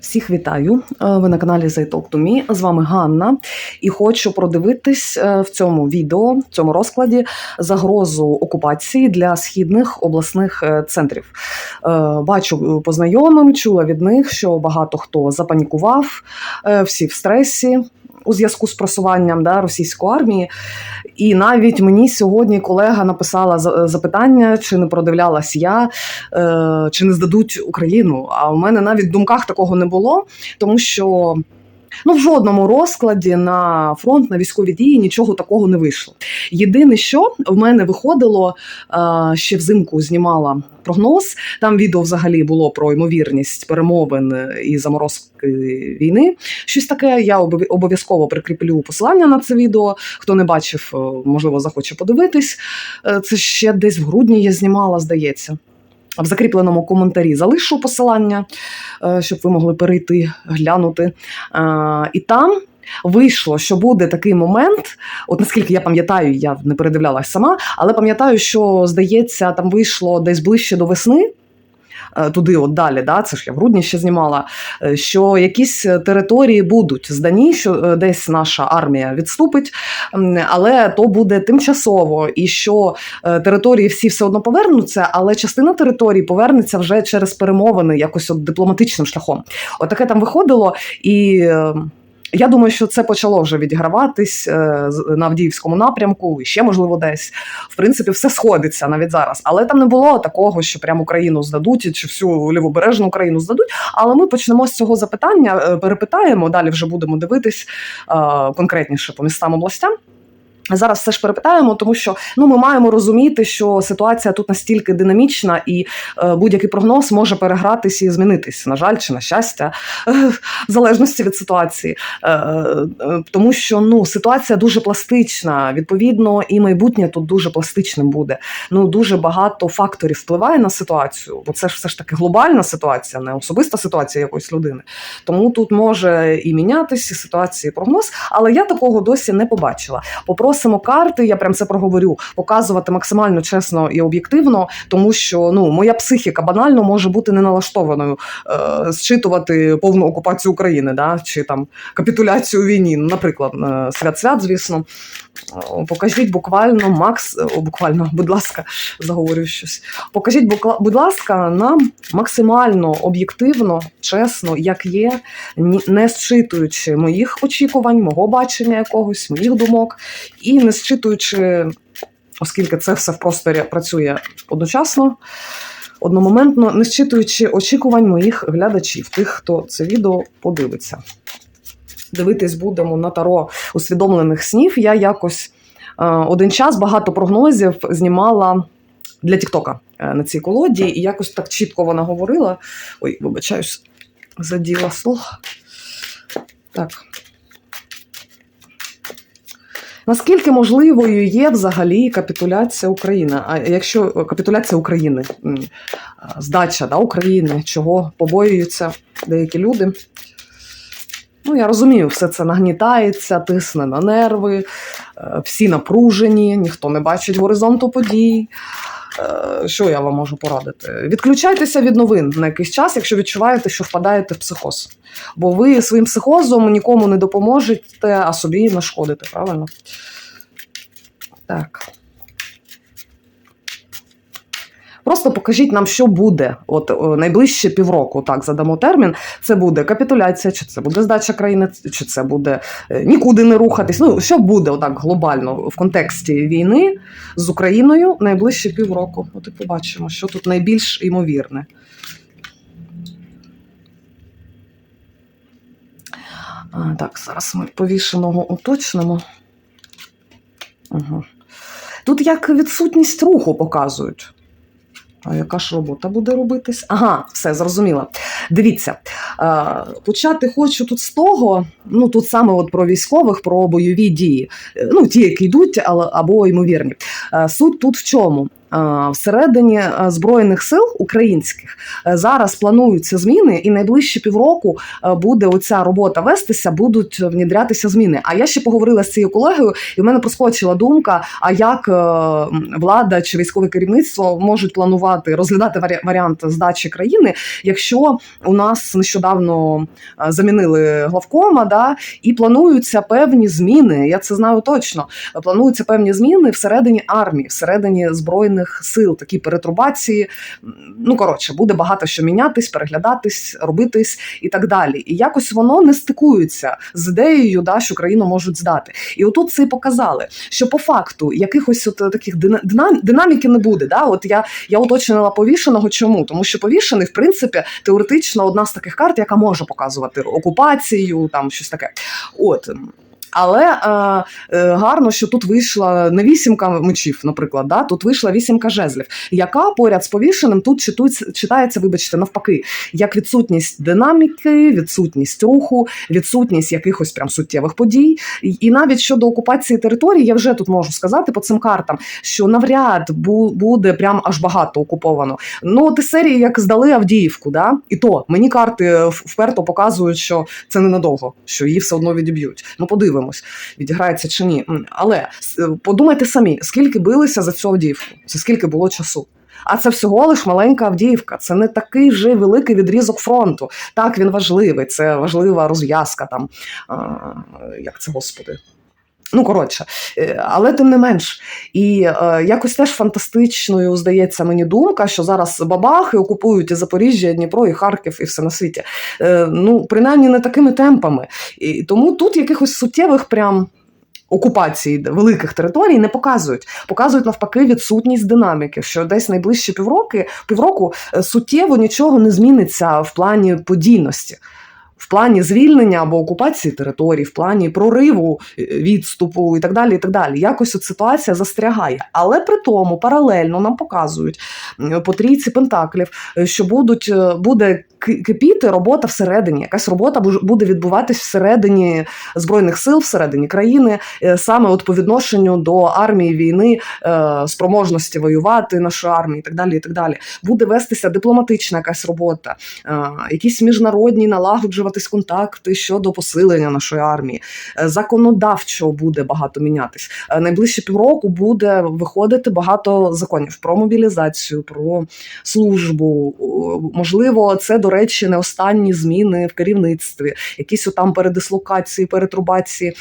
Всіх вітаю. Е, Ви на каналі They Talk. З вами Ганна. І хочу продивитись е, в цьому відео, в цьому розкладі загрозу окупації для східних обласних е, центрів. Бачу по знайомим, чула від них, що багато хто запанікував, всі в стресі. У зв'язку з просуванням да, російської армії, і навіть мені сьогодні колега написала за- запитання, чи не продивлялась я, е, чи не здадуть Україну. А у мене навіть в думках такого не було, тому що ну, в жодному розкладі на фронт, на військові дії нічого такого не вийшло. Єдине, що в мене виходило е, ще взимку знімала прогноз. Там відео взагалі було про ймовірність перемовин і заморозки війни. Щось таке. Я обов- обов'язково прикріплю посилання на це відео. Хто не бачив, е, можливо, захоче подивитись. Е, Це ще десь в грудні я знімала, здається. В закріпленому коментарі залишу посилання, е, щоб ви могли перейти, глянути. Е, І там вийшло, що буде такий момент. От наскільки я пам'ятаю, я не передивлялась сама, але пам'ятаю, що здається, там вийшло десь ближче до весни. Е, Туди, от далі, да, це ж я в грудні ще знімала. е, Що якісь території будуть здані, що е, десь наша армія відступить, але то буде тимчасово, і що е, території всі все одно повернуться, але частина території повернеться вже через перемовини, якось от дипломатичним шляхом. Отаке там виходило, і е, я думаю, що це почало вже відіграватись е, на Авдіївському напрямку, і ще можливо десь. В принципі, все сходиться навіть зараз. Але там не було такого, що прямо Україну здадуть чи всю лівобережну Україну здадуть. Але ми почнемо з цього запитання, е, перепитаємо. Далі вже будемо дивитись е, конкретніше по містам областям. Зараз все ж перепитаємо, тому що ну ми маємо розуміти, що ситуація тут настільки динамічна, і е, будь-який прогноз може перегратись і змінитись, на жаль, чи на щастя, е, в залежності від ситуації. Е, е, тому що ну ситуація дуже пластична. Відповідно, і майбутнє тут дуже пластичним буде. Ну дуже багато факторів впливає на ситуацію, бо це ж все ж таки глобальна ситуація, не особиста ситуація якоїсь людини. Тому тут може і мінятися ситуація, і прогноз, але я такого досі не побачила. Попросимо карти, я прям це проговорю, показувати максимально чесно і об'єктивно, тому що ну моя психіка банально може бути не налаштованою е, зчитувати повну окупацію України, да, чи там капітуляцію війні. Ну, Наприклад, е, свят-свят, звісно. О, Покажіть буквально Макс, о, буквально, будь ласка, заговорю щось. Покажіть, будь ласка, нам максимально об'єктивно, чесно, як є, не зчитуючи моїх очікувань, мого бачення якогось, моїх думок, не зчитуючи, оскільки це все в просторі працює одночасно, одномоментно, не зчитуючи очікувань моїх глядачів, тих, хто це відео подивиться. Дивитись будемо на таро усвідомлених снів. Я якось е, один час багато прогнозів знімала для Тіктока е, на цій колоді, і якось так чітко вона говорила. Ой, вибачаюсь, заділа слух. Так. Наскільки можливою є взагалі капітуляція України? А якщо капітуляція України, здача да, України, чого побоюються деякі люди? Ну, я розумію, все це нагнітається, тисне на нерви, е, всі напружені, ніхто не бачить горизонту подій. Е, Що я вам можу порадити? Відключайтеся від новин на якийсь час, якщо відчуваєте, що впадаєте в психоз. Бо ви своїм психозом нікому не допоможете, а собі нашкодите, правильно? Так. Просто покажіть нам, що буде. От найближче півроку, так задамо термін. Це буде капітуляція, чи це буде здача країни, чи це буде е, нікуди не рухатись. Ну що буде отак глобально в контексті війни з Україною найближче півроку. От і побачимо, що тут найбільш ймовірне. Так, зараз ми повішеного уточнимо. Угу. Тут як відсутність руху показують. А яка ж робота буде робитись? Ага, все зрозуміла. Дивіться, е, почати хочу тут з того, ну тут саме от про військових, про бойові дії, Е, ну ті, які йдуть, але або ймовірні. Е, Суть тут в чому? Е, всередині е, збройних сил українських е, зараз плануються зміни, і найближчі півроку буде оця робота вестися, будуть внідрятися зміни. А я ще поговорила з цією колегою, і в мене проскочила думка: а як влада чи військове керівництво можуть планувати розглядати варіант здачі країни, якщо у нас нещодавно замінили главкома, да, і плануються певні зміни. Я це знаю точно. Плануються певні зміни всередині армії, всередині збройних сил, такі перетрубації. Ну коротше, буде багато що мінятись, переглядатись, робитись і так далі. І якось воно не стикується з ідеєю, да, що країну можуть здати. І отут це і показали, що по факту якихось от таких дина- динам- динаміки не буде. Да? От я, я уточнила повішеного. Чому? Тому що повішений, в принципі, теоретично одна з таких карт, яка може показувати окупацію, там щось таке. От. Але е, е, гарно, що тут вийшла не вісімка мечів, наприклад, да? тут вийшла вісімка жезлів, яка поряд з повішеним тут читується, читається, вибачте, навпаки, як відсутність динаміки, відсутність руху, відсутність якихось прям суттєвих подій. І, навіть щодо окупації території, я вже тут можу сказати по цим картам, що навряд бу- буде прям аж багато окуповано. Ну, ти серії, як здали Авдіївку, да? і то мені карти вперто показують, що це ненадовго, що її все одно відіб'ють. Ну, подивимось, відіграється чи ні. Але подумайте самі, скільки билися за цю Авдіївку, це скільки було часу. А це всього лиш маленька Авдіївка. Це не такий вже великий відрізок фронту. Так, він важливий, це важлива розв'язка там. А, як це господи? Ну, коротше, Е, але тим не менш. І е, якось теж фантастичною здається мені думка, що зараз бабахи окупують і Запоріжжя, і Дніпро, і Харків, і все на світі. Е, ну, принаймні не такими темпами. І тому тут якихось суттєвих прям. Окупації великих територій не показують, показують навпаки відсутність динаміки, що десь найближчі півроки півроку е, суттєво нічого не зміниться в плані подійності, в плані звільнення або окупації територій, в плані прориву е, відступу і так далі. і так далі. Якось ситуація застрягає. Але при тому паралельно нам показують по трійці пентаклів, е, що будуть е, буде кипіти робота всередині. Якась робота буде відбуватись всередині збройних сил, всередині країни, саме от по відношенню до армії війни, спроможності воювати нашої армії, і так далі. І так далі. Буде вестися дипломатична якась робота, якісь міжнародні налагоджуватись контакти щодо посилення нашої армії. Е, Законодавчо буде багато мінятись. Е, Найближчі півроку буде виходити багато законів про мобілізацію, про службу. Можливо, це, до речі, не останні зміни в керівництві, якісь там передислокації, перетрубації.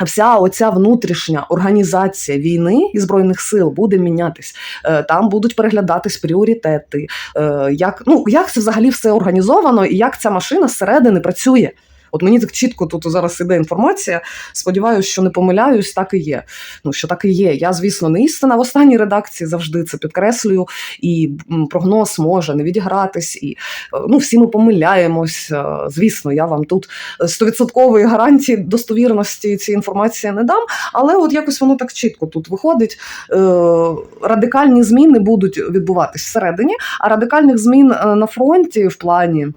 Вся оця внутрішня організація війни і збройних сил буде мінятись. Е, Там будуть переглядатись пріоритети. Е, Як ну як це взагалі все організовано, і як ця машина зсередини працює? От мені так чітко тут зараз іде інформація. Сподіваюся, що не помиляюсь, так і є. Ну що так і є. Я, звісно, не істина в останній редакції завжди це підкреслюю, і прогноз може не відігратись, і е, ну всі ми помиляємось. Е, Звісно, я вам тут стовідсоткової гарантії достовірності цієї інформації не дам, але от якось воно так чітко тут виходить. Е, Радикальні зміни будуть відбуватись всередині, а радикальних змін на фронті в плані.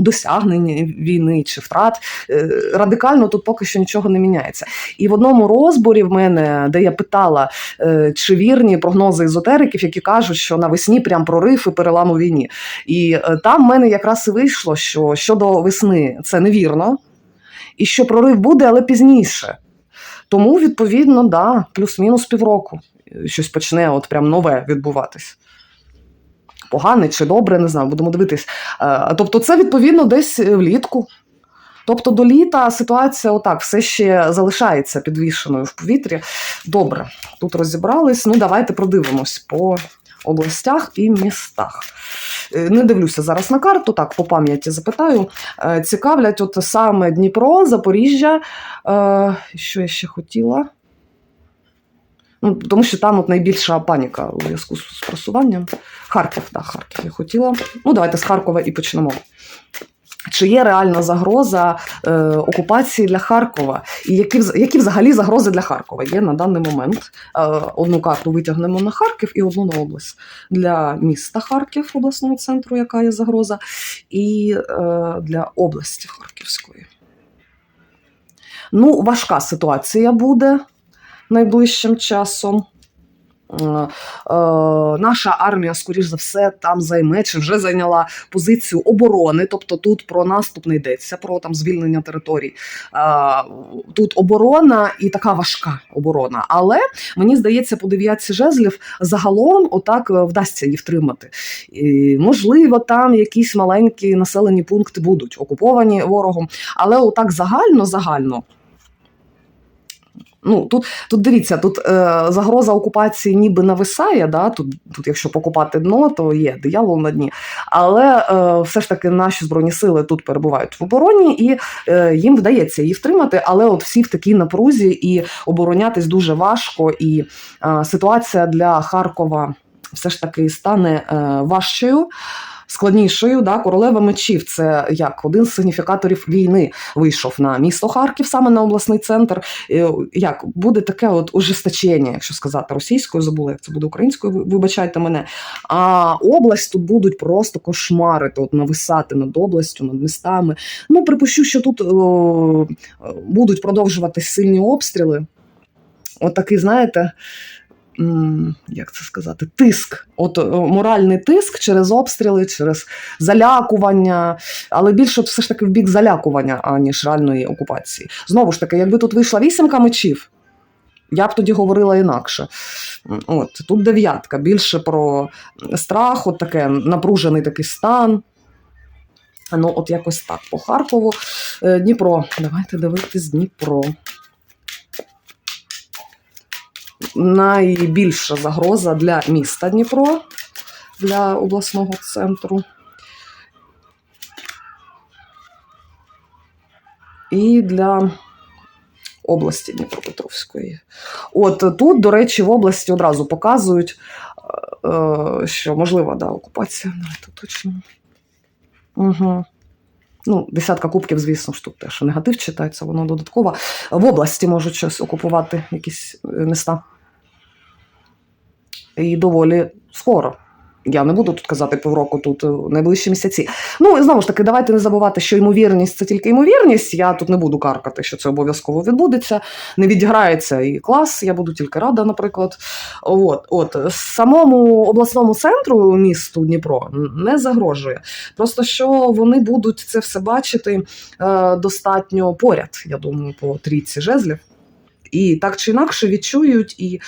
Досягнення війни чи втрат е, радикально тут поки що нічого не міняється. І в одному розборі в мене, де я питала, е, чи вірні прогнози езотериків, які кажуть, що навесні прям прорив і перелам у війні. І е, там в мене якраз і вийшло, що щодо весни це невірно, і що прорив буде, але пізніше. Тому, відповідно, да, плюс-мінус півроку щось почне от прям нове відбуватись. Погане чи добре, не знаю, будемо дивитись. Е, Тобто, це відповідно десь е, влітку. Тобто до літа ситуація отак все ще залишається підвішеною в повітрі. Добре, тут розібрались. Ну, давайте продивимось по областях і містах. Е, Не дивлюся зараз на карту, так по пам'яті запитаю. Цікавлять, от саме Дніпро, Запоріжжя. Що я ще хотіла? Ну, тому що там от найбільша паніка у зв'язку з просуванням. Харків, так, Харків я хотіла. Ну, давайте з Харкова і почнемо. Чи є реальна загроза е, окупації для Харкова? І які, які взагалі загрози для Харкова є на даний момент? Е, одну карту витягнемо на Харків і одну на область. Для міста Харків, обласного центру, яка є загроза, і е, для області Харківської. Ну, важка ситуація буде найближчим часом. е, е, наша армія, скоріш за все, там займе чи вже зайняла позицію оборони. Тобто тут про наступ не йдеться, про там звільнення територій. Е, Тут оборона і така важка оборона. Але мені здається, по дев'ятці жезлів загалом отак вдасться її втримати. І, можливо, там якісь маленькі населені пункти будуть окуповані ворогом, але отак загально, загально. Ну, тут, тут дивіться, тут е, загроза окупації ніби нависає. Да? Тут, тут, якщо покупати дно, то є диявол на дні. Але е, все ж таки наші збройні сили тут перебувають в обороні, і е, їм вдається її втримати. Але от всі в такій напрузі і оборонятись дуже важко. І е, ситуація для Харкова все ж таки стане е, важчою. Складнішою, да, королева мечів це як один з сигніфікаторів війни вийшов на місто Харків, саме на обласний центр. Е, Як буде таке от ужесточення, якщо сказати російською, забула, як це буде українською, вибачайте мене. А область тут будуть просто кошмарити, от нависати над областю, над містами. Ну, припущу, що тут о, будуть продовжуватись сильні обстріли. От такий, знаєте. Як це сказати, тиск, от е, моральний тиск через обстріли, через залякування, але більше все ж таки в бік залякування, аніж реальної окупації. Знову ж таки, якби тут вийшла вісімка мечів, я б тоді говорила інакше. От тут дев'ятка, більше про страх, от таке напружений такий стан. Ну, от якось так по Харкову. Е, Дніпро. Давайте дивитись Дніпро. Найбільша загроза для міста Дніпро, для обласного центру. І для області Дніпропетровської. От тут, до речі, в області одразу показують, е, е, що можлива да, окупація. Давайте точно. Угу. Ну, десятка кубків, звісно ж, тут теж негатив читається, воно додатково. В області можуть щось окупувати, якісь е, міста. І доволі скоро. Я не буду тут казати півроку, тут е, найближчі місяці. Ну і знову ж таки, давайте не забувати, що ймовірність це тільки ймовірність. Я тут не буду каркати, що це обов'язково відбудеться. Не відіграється і клас. Я буду тільки рада, наприклад. От, от самому обласному центру місту Дніпро не загрожує. Просто що вони будуть це все бачити е, достатньо поряд, я думаю, по трійці жезлів. І так чи інакше відчують і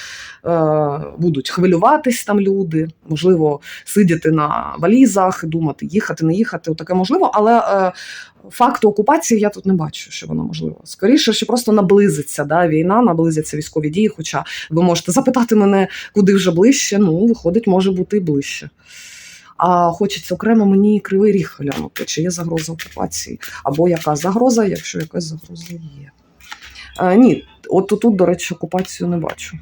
е, будуть хвилюватись там люди, можливо, сидіти на валізах, і думати, їхати, не їхати. Таке можливо, але е, факту окупації я тут не бачу, що воно можливо. Скоріше, що просто наблизиться да, війна, наблизяться військові дії. Хоча ви можете запитати мене, куди вже ближче. Ну, виходить, може бути і ближче. А хочеться окремо мені кривий ріг глянути, чи є загроза окупації, або яка загроза, якщо якась загроза є. Е, ні, от тут, до речі, окупацію не бачу.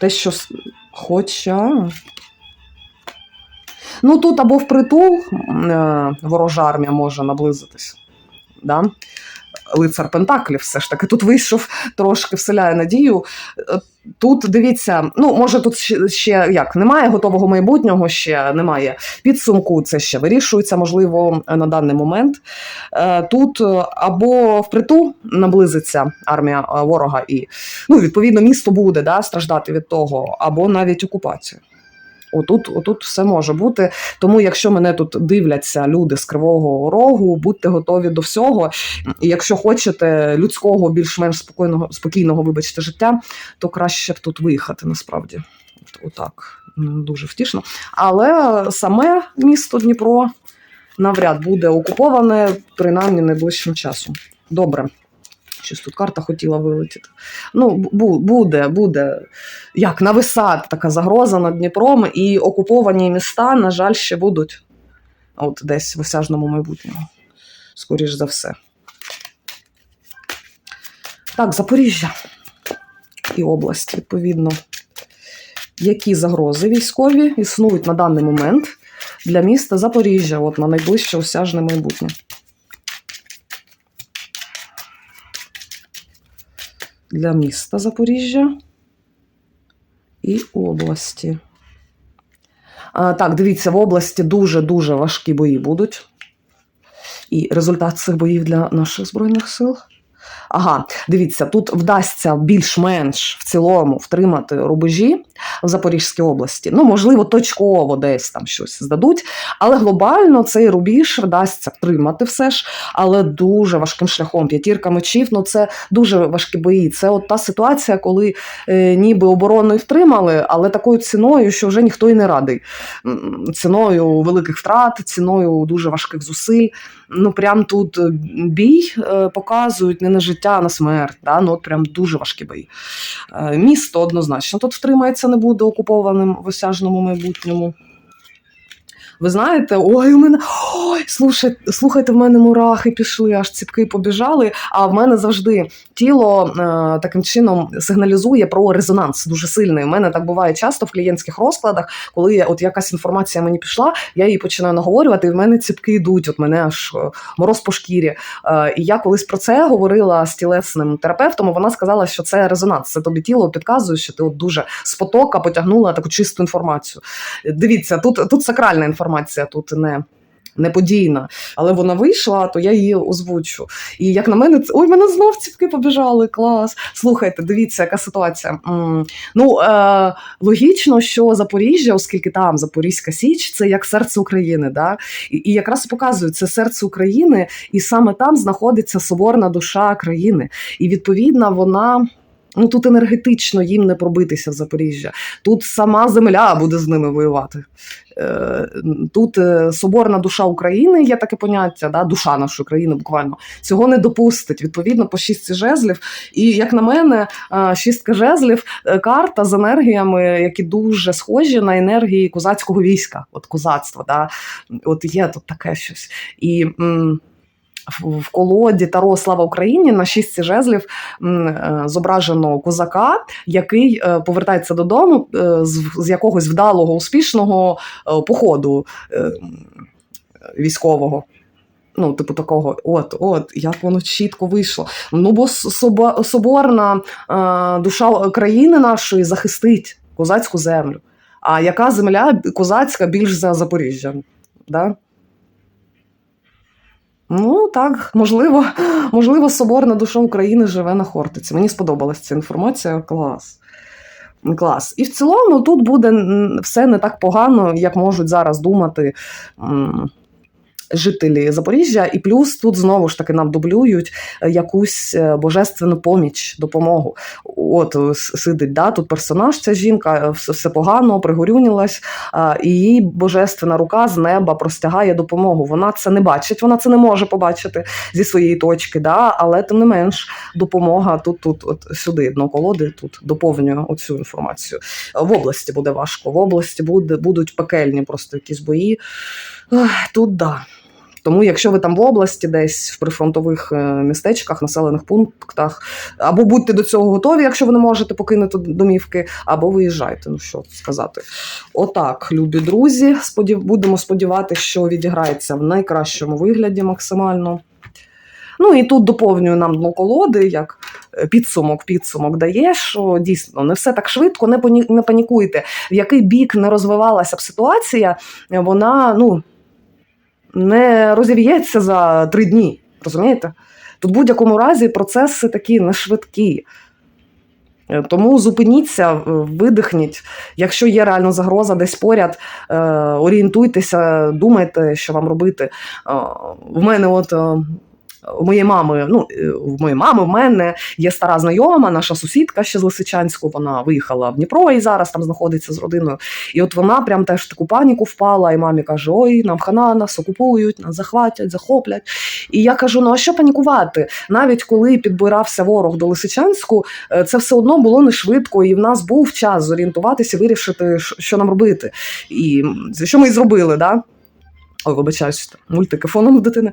Те, що. Хоча. Ну, тут або впритул е, ворожа армія може наблизитись. Да? Лицар Пентаклів все ж таки тут вийшов трошки вселяє надію. Е, Тут дивіться, ну може тут ще, як немає готового майбутнього, ще немає підсумку. Це ще вирішується, можливо, на даний момент. Е, Тут е, або впритул наблизиться армія ворога, і ну відповідно місто буде да, страждати від того, або навіть окупацію. Отут, отут все може бути. Тому, якщо мене тут дивляться люди з кривого рогу, будьте готові до всього. І якщо хочете людського, більш-менш спокійного, спокійного, вибачте, життя, то краще б тут виїхати насправді. Отак, не дуже втішно. Але саме місто Дніпро навряд буде окуповане, принаймні найближчим часом. Добре. Щось тут карта хотіла вилетіти. Ну, бу- буде, буде як нависати така загроза над Дніпром, і окуповані міста, на жаль, ще будуть от десь в осяжному майбутньому. Скоріш за все. Так, Запоріжжя і область, відповідно. Які загрози військові існують на даний момент для міста Запоріжжя, от на найближче осяжне майбутнє? Для міста Запоріжжя і області. А, так, дивіться, в області дуже-дуже важкі бої будуть. І результат цих боїв для наших Збройних сил. Ага, дивіться, тут вдасться більш-менш в цілому втримати рубежі в Запорізькій області. Ну, можливо, точково десь там щось здадуть, але глобально цей рубіж вдасться втримати все ж, але дуже важким шляхом. П'ятірка мечів, ну це дуже важкі бої. Це от та ситуація, коли е, ніби оборону і втримали, але такою ціною, що вже ніхто і не радий. Ціною великих втрат, ціною дуже важких зусиль. Ну, прям тут е, бій е, показують не на життя, а на смерть. Да? Ну, от прям дуже важкі бої. Е, Місто однозначно тут втримається, не буде окупованим в осяжному майбутньому. Ви знаєте, ой, у мене ой, слушай, слухайте, в мене мурахи пішли, аж ціпки побіжали. А в мене завжди тіло е, таким чином сигналізує про резонанс дуже сильний. У мене так буває часто в клієнтських розкладах, коли от якась інформація мені пішла, я її починаю наговорювати, і в мене ціпки йдуть. От мене аж е, мороз по шкірі. Е, і я колись про це говорила з тілесним терапевтом. Вона сказала, що це резонанс. Це тобі тіло підказує, що ти от дуже з потока потягнула таку чисту інформацію. Дивіться, тут, тут сакральна інформація, тут не. Не подійна, але вона вийшла, то я її озвучу. І як на мене, це ой, мене знов ціпки побіжали. Клас. Слухайте, дивіться, яка ситуація. М, Ну е, логічно, що Запоріжжя, оскільки там Запорізька Січ, це як серце України. Да? І, і якраз показують це серце України, і саме там знаходиться соборна душа країни. І відповідно вона. Ну тут енергетично їм не пробитися в Запоріжжя. Тут сама земля буде з ними воювати. Е, Тут е, соборна душа України, є таке поняття, да? душа нашої країни буквально цього не допустить. Відповідно, по шістці жезлів. І як на мене, е, шістка жезлів карта з енергіями, які дуже схожі на енергії козацького війська, от козацтва. Да? От є тут таке щось. І м, в- колоді Таро Слава Україні на шістці жезлів е, зображено козака, який е, повертається додому е, з, якогось вдалого, успішного походу військового. Ну, типу такого, от, от, як воно чітко вийшло. Ну, бо соборна душа країни нашої захистить козацьку землю. А яка земля козацька більш за Запоріжжя? Да? Ну так, можливо, можливо, соборна душа України живе на Хортиці. Мені сподобалася ця інформація. Клас. Клас. І в цілому тут буде все не так погано, як можуть зараз думати жителі Запоріжжя. І плюс тут знову ж таки нам дублюють е, якусь е, божественну поміч, допомогу. От е, сидить да, тут персонаж, ця жінка, все, погано, пригорюнілась, і її божественна рука з неба простягає допомогу. Вона це не бачить, вона це не може побачити зі своєї точки, да, але тим не менш допомога тут, тут, от сюди, дно колоди, тут доповнює оцю інформацію. В області буде важко, в області буде, будуть пекельні просто якісь бої. Тут да. Тому, якщо ви там в області, десь в прифронтових е, містечках, населених пунктах, або будьте до цього готові, якщо ви не можете покинути домівки, або виїжджайте. Ну що сказати. Отак, любі друзі. Сподів... Будемо сподіватися, що відіграється в найкращому вигляді максимально. Ну і тут доповнюю нам дно колоди, як е, підсумок, підсумок дає, що дійсно не все так швидко, не панікуйте. В який бік не розвивалася б ситуація, вона ну, не розів'ється за три дні. Розумієте? Тут в будь-якому разі процеси такі не швидкі. Е, Тому зупиніться, е, видихніть. Якщо є реально загроза десь поряд, е, орієнтуйтеся, думайте, що вам робити. В мене, от у моєї мами, ну е, в моєї мами, в мене є стара знайома, наша сусідка ще з Лисичанську. Вона виїхала в Дніпро і зараз там знаходиться з родиною. І от вона прям теж таку паніку впала, і мамі каже: Ой, нам хана, нас окупують, нас захватять, захоплять. І я кажу: ну а що панікувати? Навіть коли підбирався ворог до Лисичанську, е, це все одно було не швидко, і в нас був час зорієнтуватися, вирішити, що нам робити. І що ми і зробили, да? Ой, вибачаюсь, мультики фоном в дитини.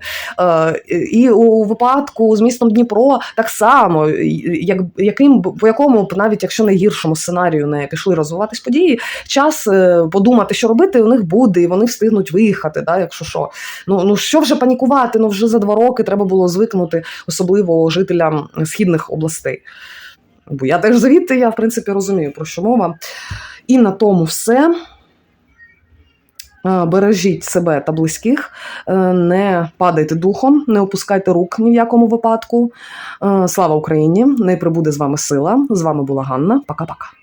І у випадку з містом Дніпро так само, як, яким, по якому б навіть якщо найгіршому сценарію не пішли розвиватись події, час е, подумати, що робити, у них буде, і вони встигнуть виїхати, да, якщо що. Ну, ну що вже панікувати? Ну вже за два роки треба було звикнути, особливо жителям східних областей. Бо я теж звідти, я в принципі розумію, про що мова. І на тому все. Е, Бережіть себе та близьких, е, не падайте духом, не опускайте рук ні в якому випадку. Е, Слава Україні! Не прибуде з вами сила. З вами була Ганна. Пока-пока.